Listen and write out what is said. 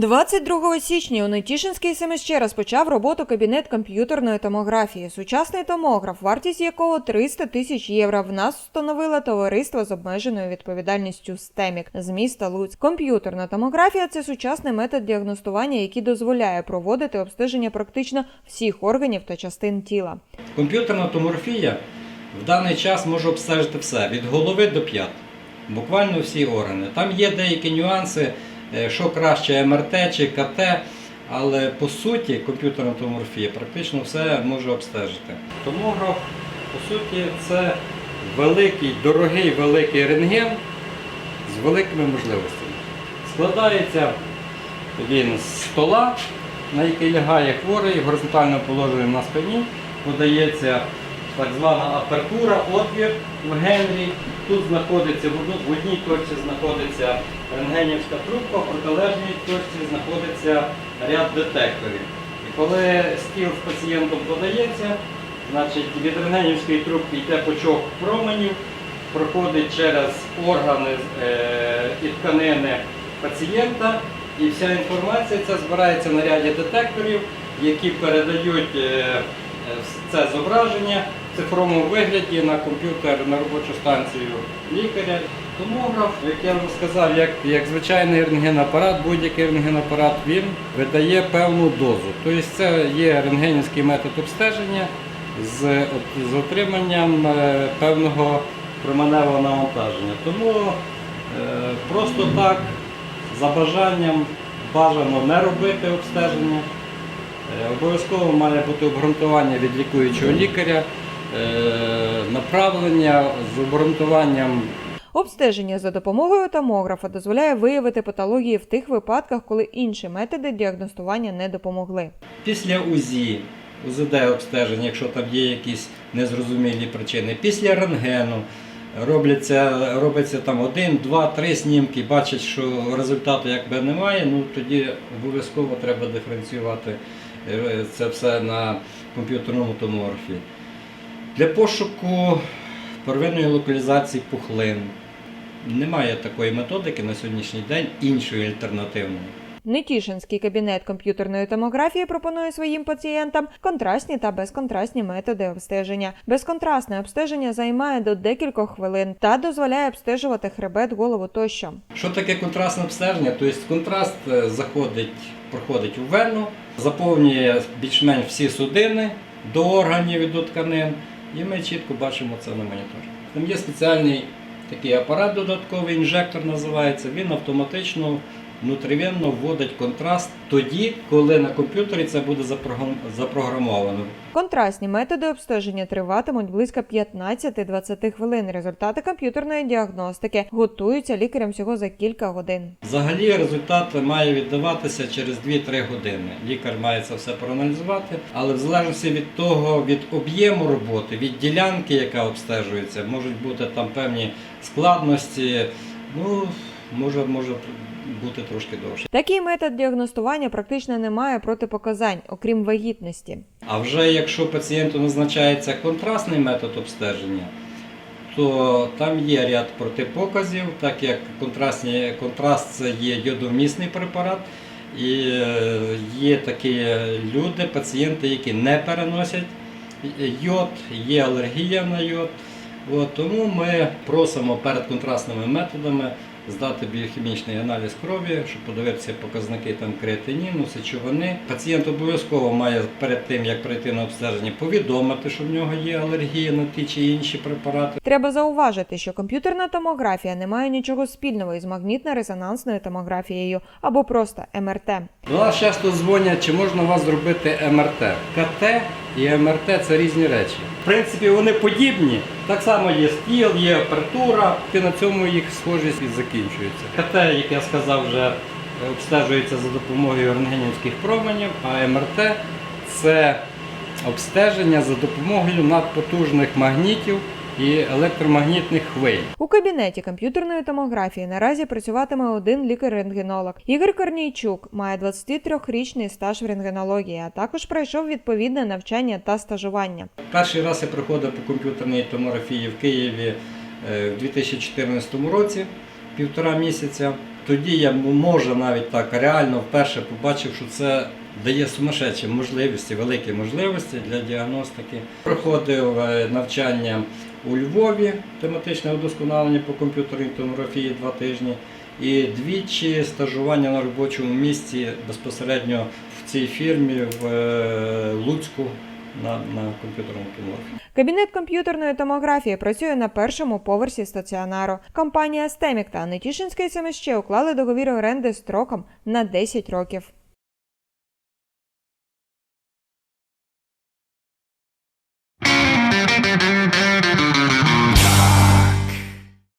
22 січня у Нетішинській СМСЧ розпочав роботу кабінет комп'ютерної томографії. Сучасний томограф, вартість якого 300 тисяч євро. В нас встановило товариство з обмеженою відповідальністю STEMIC з міста Луцьк. Комп'ютерна томографія це сучасний метод діагностування, який дозволяє проводити обстеження практично всіх органів та частин тіла. Комп'ютерна томографія в даний час може обстежити все від голови до п'ят, буквально всі органи. Там є деякі нюанси, що краще МРТ чи КТ, але по суті комп'ютерна томографія практично все може обстежити. Томограф, по суті, це великий, дорогий великий рентген з великими можливостями. Складається він з стола, на який лягає хворий в горизонтальному на спині, подається так звана апертура, отвір в генрі. Тут знаходиться в одній точці знаходиться рентгенівська трубка, в протилежній точці знаходиться ряд детекторів. І коли стіл з пацієнтом подається, значить від рентгенівської трубки йде пучок променів, проходить через органи е, і тканини пацієнта, і вся інформація ця збирається на ряді детекторів, які передають е, це зображення в цифровому вигляді на комп'ютер на робочу станцію лікаря. Томограф, як я вже сказав, як, як звичайний рентгенапарат, будь-який рентгенапарат, він видає певну дозу. Тобто це є рентгенівський метод обстеження з, з отриманням е, певного променевого навантаження. Тому е, просто так, за бажанням, бажано не робити обстеження. Е, Обов'язково має бути обґрунтування від лікуючого лікаря, е, направлення з обґрунтуванням Обстеження за допомогою томографа дозволяє виявити патології в тих випадках, коли інші методи діагностування не допомогли. після УЗІ, УЗД обстеження, якщо там є якісь незрозумілі причини, після рентгену робляться, робиться там один, два, три знімки, бачать, що результату якби немає, ну тоді обов'язково треба диференціювати це все на комп'ютерному томографі. Для пошуку первинної локалізації пухлин немає такої методики на сьогоднішній день іншої альтернативної. Нетішинський кабінет комп'ютерної томографії пропонує своїм пацієнтам контрастні та безконтрастні методи обстеження. Безконтрастне обстеження займає до декількох хвилин та дозволяє обстежувати хребет, голову тощо. Що таке контрастне обстеження? Тобто контраст е, заходить, проходить у вену, заповнює більш-менш всі судини до органів і до тканин, і ми чітко бачимо це на моніторі. Там є спеціальний такий апарат додатковий, інжектор називається. Він автоматично внутрівенно вводить контраст тоді, коли на комп'ютері це буде запрограм- запрограмовано. Контрастні методи обстеження триватимуть близько 15-20 хвилин. Результати комп'ютерної діагностики готуються лікарям всього за кілька годин. Взагалі результат має віддаватися через 2-3 години. Лікар має це все проаналізувати, але в залежності від того, від об'єму роботи, від ділянки, яка обстежується, можуть бути там певні складності. Ну, може, може бути трошки довше. Такий метод діагностування практично не має протипоказань, окрім вагітності. А вже якщо пацієнту назначається контрастний метод обстеження, то там є ряд протипоказів, так як контрастні, контраст це є йодомісний препарат. І е, є такі люди, пацієнти, які не переносять йод, є алергія на йод. От, тому ми просимо перед контрастними методами здати біохімічний аналіз крові, щоб подивитися показники там креатиніну, сечовини. Пацієнт обов'язково має перед тим, як прийти на обстеження, повідомити, що в нього є алергія на ті чи інші препарати. Треба зауважити, що комп'ютерна томографія не має нічого спільного із магнітно-резонансною томографією або просто МРТ. До нас часто дзвонять, чи можна у вас зробити МРТ. КТ і МРТ це різні речі. В принципі, вони подібні. Так само є стіл, є апертура, і на цьому їх схожість і закінчується. КТ, як я сказав, вже обстежується за допомогою рентгенівських променів, а МРТ це обстеження за допомогою надпотужних магнітів і електромагнітних хвиль. У кабінеті комп'ютерної томографії наразі працюватиме один лікар-рентгенолог. Ігор Корнійчук має 23-річний стаж в рентгенології, а також пройшов відповідне навчання та стажування. Перший раз я приходив по комп'ютерній томографії в Києві е, в 2014 році, півтора місяця. тоді я може навіть так реально вперше побачив, що це дає сумасшедші можливості, великі можливості для діагностики. Проходив е, навчання у Львові, тематичне удосконалення по комп'ютерній томографії два тижні. І двічі стажування на робочому місці безпосередньо в цій фірмі в е, Луцьку на, на комп'ютерному томографії. Кабінет комп'ютерної томографії працює на першому поверсі стаціонару. Компанія Стемік та Нетішинський СМЩ уклали договір оренди строком на 10 років.